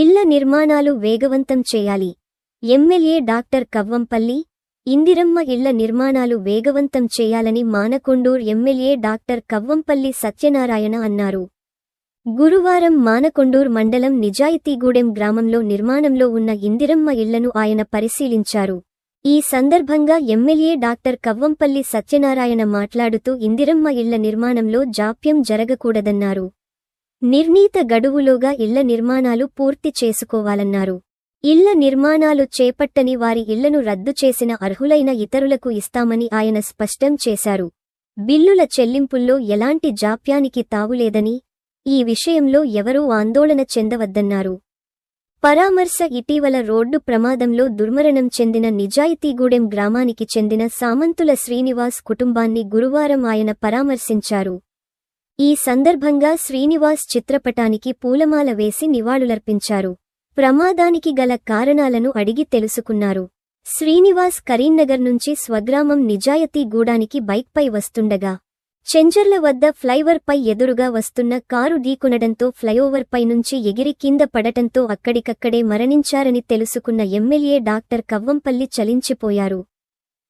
ఇళ్ళ నిర్మాణాలు వేగవంతం చేయాలి. ఎమ్మెల్యే డాక్టర్ కవ్వంపల్లి ఇందిరమ్మ ఇళ్ళ నిర్మాణాలు వేగవంతం చేయాలని మానకొండూర్ ఎమ్మెల్యే డాక్టర్ కవ్వంపల్లి సత్యనారాయణ అన్నారు. గురువారం మానకొండూర్ మండలం నిజాయితీగూడెం గ్రామంలో నిర్మాణంలో ఉన్న ఇందిరమ్మ ఇళ్ళను ఆయన పరిశీలించారు. ఈ సందర్భంగా ఎమ్మెల్యే డాక్టర్ కవ్వంపల్లి సత్యనారాయణ మాట్లాడుతూ ఇందిరమ్మ ఇళ్ళ నిర్మాణంలో జాప్యం జరగకూడదన్నారు. నిర్ణీత గడువులోగా ఇళ్ళ నిర్మాణాలు పూర్తి చేసుకోవాలన్నారు. ఇళ్ళ నిర్మాణాలు చేపట్టని వారి ఇళ్ళను రద్దు చేసిన అర్హులైన ఇతరులకు ఇస్తామని ఆయన స్పష్టం చేశారు. బిల్లుల చెల్లింపుల్లో ఎలాంటి జాప్యానికి తావులేదని ఈ విషయంలో ఎవరూ ఆందోళన చెందవద్దన్నారు. పరామర్శ ఇటీవల రోడ్డు ప్రమాదంలో దుర్మరణం చెందిన నిజాయితీగూడెం గ్రామానికి చెందిన సామంతుల శ్రీనివాస్ కుటుంబాన్ని గురువారం ఆయన పరామర్శించారు. ఈ సందర్భంగా శ్రీనివాస్ చిత్రపటానికి పూలమాల వేసి నివాళులర్పించారు. ప్రమాదానికి గల కారణాలను అడిగి తెలుసుకున్నారు. శ్రీనివాస్ కరీంనగర్ నుంచి స్వగ్రామం నిజాయతీ గూడానికి బైక్పై వస్తుండగా చెంచర్ల వద్ద ఫ్లైఓవర్పై ఎదురుగా వస్తున్న కారు ఢీకొనడంతో ఫ్లైఓవర్పై నుంచి ఎగిరి కింద పడటంతో అక్కడికక్కడే మరణించారని తెలుసుకున్న ఎమ్మెల్యే డాక్టర్ కవ్వంపల్లి చలించిపోయారు.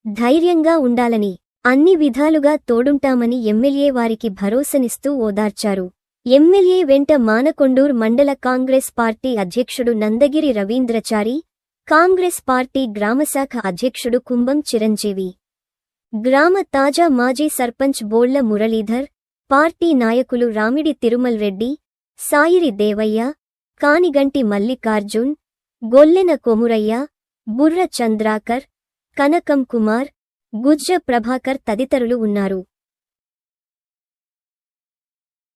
ధైర్యంగా ఉండాలని అన్ని విధాలుగా తోడుంటామని ఎమ్మెల్యే వారికి భరోసనిస్తూ ఓదార్చారు. ఎమ్మెల్యే వెంట మానకొండూర్ మండల కాంగ్రెస్ పార్టీ అధ్యక్షుడు నందగిరి రవీంద్రచారి కాంగ్రెస్ పార్టీ గ్రామశాఖ అధ్యక్షుడు కుంభం చిరంజీవి గ్రామ తాజా మాజీ సర్పంచ్ బోళ్ళ మురళీధర్ పార్టీ నాయకులు రామిడి తిరుమల్ రెడ్డి సాయిరి దేవయ్య కానిగంటి మల్లికార్జున్ గొల్లెన కొమురయ్య బుర్ర చంద్రాకర్ కనకం కుమార్ గుజ్జ ప్రభాకర్ తదితరులు ఉన్నారు.